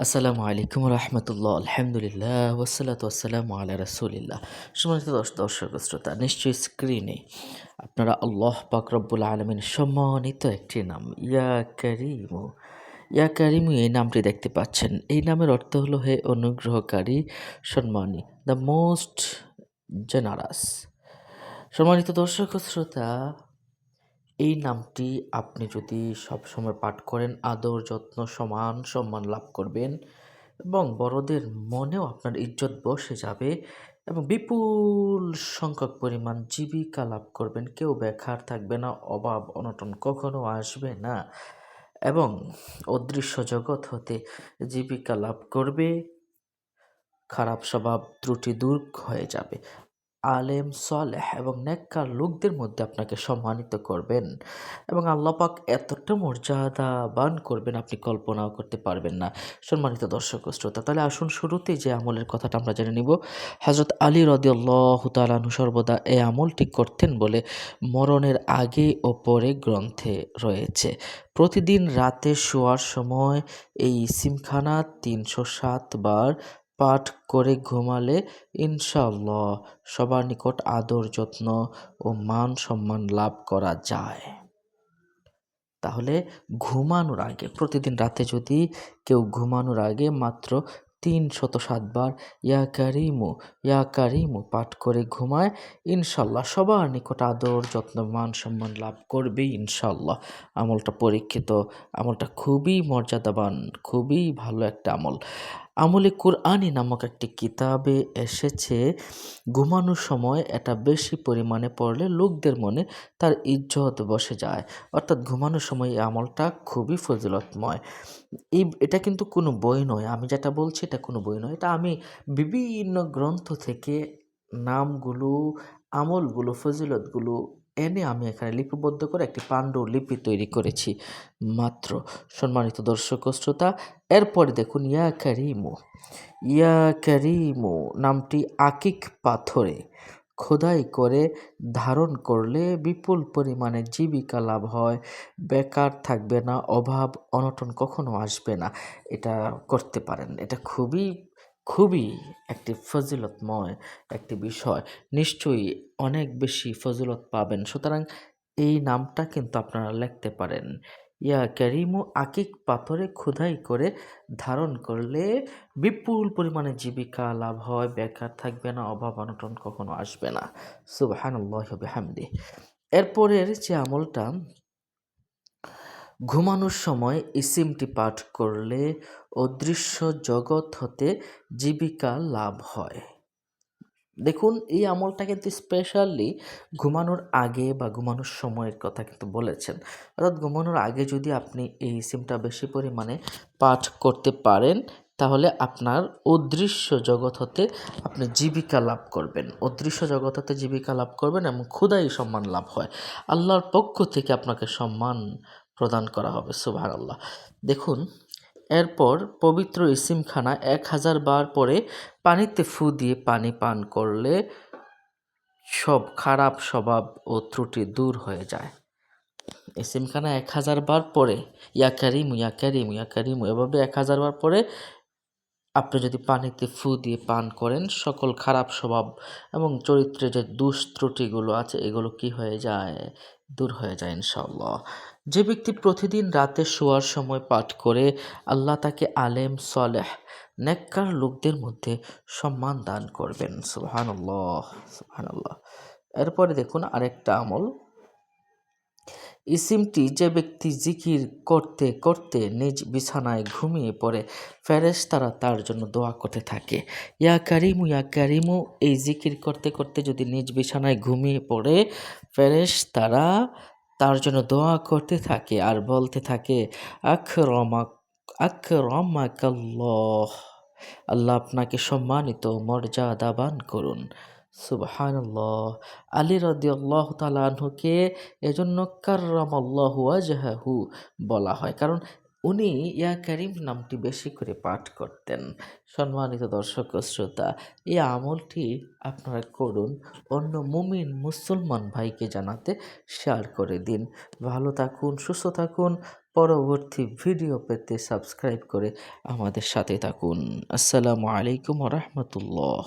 আসসালামু আলাইকুম রহমতুল্লাহ, আলহামদুলিল্লাহ ওসালাত ওয়াসালামু আলা রাসুলিল্লাহ। সম্মানিত দর্শ- দর্শক শ্রোতা, নিশ্চয়ই স্ক্রিনে আপনারা আল্লাহ পাক রব্বুল আলমিন সম্মানিত একটি নাম, ইয়া কারিমু। ইয়া কারিমু, এই নামটি দেখতে পাচ্ছেন। এই নামের অর্থ হলো হে অনুগ্রহকারী, সম্মানী দ্য মোস্ট জেনারাস সম্মানিত দর্শক শ্রোতা এই নামটি আপনি যদি সবসময় পাঠ করেন, আদর, যত্ন সমান সম্মান লাভ করবেন এবং বড়দের মনেও আপনার ইজ্জত বসে যাবে এবং বিপুল সংখ্যক পরিমাণ জীবিকা লাভ করবেন। কেউ বেকার থাকবে না, অভাব অনটন কখনো আসবে না এবং অদৃশ্য জগৎ হতে জীবিকা লাভ করবে, খারাপ স্বভাব ত্রুটি দূর হয়ে যাবে। আলেম, সলেহ এবং নেককার লোকদের মধ্যে আপনাকে সম্মানিত করবেন এবং আল্লাপাক এতটা মর্যাদাবান করবেন আপনি কল্পনাও করতে পারবেন না। সম্মানিত দর্শক শ্রোতা, তাহলে আসুন শুরুতেই যে আমলের কথাটা আমরা জেনে নিব। হজরত আলী রদিউল্লাহ তালানু সর্বদা এই আমলটি করতেন বলে মরণের আগে ও পরে গ্রন্থে রয়েছে। প্রতিদিন রাতে শোয়ার সময় এই সিমখানা তিনশো সাতবার পাঠ করে ঘুমালে ইনশাআল্লাহ সবার নিকট আদর যত্ন ও মান সম্মান লাভ করা যায়। তাহলে ঘুমানোর আগে, প্রতিদিন রাতে যদি কেউ ঘুমানোর আগে মাত্র তিন শত সাতবার ইয়া কারিমু ইয়া কারিমু পাঠ করে ঘুমায় ইনশাল্লাহ সবার নিকট আদর যত্ন, মান সম্মান লাভ করবেই ইনশাল্লাহ আমলটা পরীক্ষিত, আমলটা খুবই মর্যাদাবান, খুবই ভালো একটা আমল। আমলে কুরআনি নামক একটি কিতাবে এসেছে, ঘুমানোর সময় এটা বেশি পরিমাণে পড়লে লোকদের মনে তার ইজ্জত বসে যায়। অর্থাৎ ঘুমানোর সময় এই আমলটা খুবই ফজিলতময়। এই, এটা কিন্তু কোনো বই নয়। আমি যেটা বলছি এটা কোনো বই নয়। এটা আমি বিভিন্ন গ্রন্থ থেকে নামগুলো, আমলগুলো, ফজিলতগুলো এনে আমি এখানে লিপিবদ্ধ করে একটি পাণ্ডুলিপি তৈরি করেছি। মাত্র সম্মানিত দর্শক শ্রোতা, এরপরে দেখুন ইয়া ক্যারিমো ইয়া ক্যারিমো নামটি আকিক পাথরে খোদাই করে ধারণ করলে বিপুল পরিমাণে জীবিকা লাভ হয়। বেকার থাকবে না, অভাব অনটন কখনো আসবে না। এটা করতে পারেন। এটা খুবই খুবই একটি ফজিলতময় একটি বিষয়। নিশ্চয়ই অনেক বেশি ফজিলত পাবেন। সুতরাং এই নামটা কিন্তু আপনারা লিখতে পারেন। ইয়া ক্যারিমু আকিক পাথরে খোদাই করে ধারণ করলে বিপুল পরিমাণে জীবিকা লাভ হয়, বেকার থাকবে না, অভাব অনটন কখনো আসবে না। সুবাহান্লাহ হামদি এরপরের যে আমলটা ঘুমানোর সময় ইসিমটি পাঠ করলে অদৃশ্য জগৎ হতে জীবিকা লাভ হয়। দেখুন, এই আমলটা কিন্তু স্পেশালি ঘুমানোর আগে বা ঘুমানোর সময়ের কথা কিন্তু বলেছেন। অর্থাৎ ঘুমানোর আগে যদি আপনি এই সিমটা বেশি পরিমাণে পাঠ করতে পারেন, তাহলে আপনার অদৃশ্য জগৎ হতে আপনি জীবিকা লাভ করবেন। অদৃশ্য জগৎ হতে জীবিকা লাভ করবেন এবং ক্ষুদাই সম্মান লাভ হয়। আল্লাহর পক্ষ থেকে আপনাকে সম্মান প্রদান করা হবে সুবাহ আল্লাহ দেখুন, এরপর পবিত্র ইসিমখানা এক হাজার বার পরে পানিতে ফু দিয়ে পানি পান করলে সব খারাপ স্বভাব ও ত্রুটি দূর হয়ে যায়। ইসিমখানা এক হাজার বার পরে, ইয়া ক্যারিমু ইয়া ক্যারিমু ইয়া ক্যারিমু এভাবে এক হাজার বার পরে আপনি যদি পানিতে ফু দিয়ে পান করেন, সকল খারাপ স্বভাব এবং চরিত্রে যে দুষ্ত্রুটিগুলো আছে, এগুলো কি হয়ে যায়? দূর হয়ে যায় ইনশাল্লাহ যে ব্যক্তি প্রতিদিন রাতে শোয়ার সময় পাঠ করে, আল্লাহ তাকে আলেম, সলেহ, নেককার লোকদের মধ্যে সম্মান দান করবেন। সুবহানাল্লাহ সুবহানাল্লাহ। এরপরে দেখুন আরেকটা আমল। ইসিমটি যে ব্যক্তি জিকির করতে করতে নিজ বিছানায় ঘুমিয়ে পড়ে ফেরেশ তারা তার জন্য দোয়া করতে থাকে। ইয়া কারিমু ইয়া কারিমু, এই জিকির করতে করতে যদি নিজ বিছানায় ঘুমিয়ে পড়ে ফেরেশ তারা তার জন্য দোয়া করতে থাকে আর বলতে থাকে আখরমাক আখরমাকাল্লাহ আল্লাহ আপনাকে সম্মানিত মর্যাদাবান করুন। সুবহানাল্লাহ। আলী রদিয়াল্লাহ তালাহুকে এজন্য কার্রামাল্লাহু আজহাহু বলা হয়। কারণ উনি ইয়া করিম নামটি বেশি করে পাঠ করতেন। সম্মানিত দর্শক শ্রোতা, এই আমলটি আপনারা করুন, অন্য মুমিন মুসলমান ভাইকে জানাতে শেয়ার করে দিন। ভালো থাকুন, সুস্থ থাকুন, পরবর্তী ভিডিও পেতে সাবস্ক্রাইব করে আমাদের সাথে থাকুন। আসসালামু আলাইকুম রহমতুল্লাহ।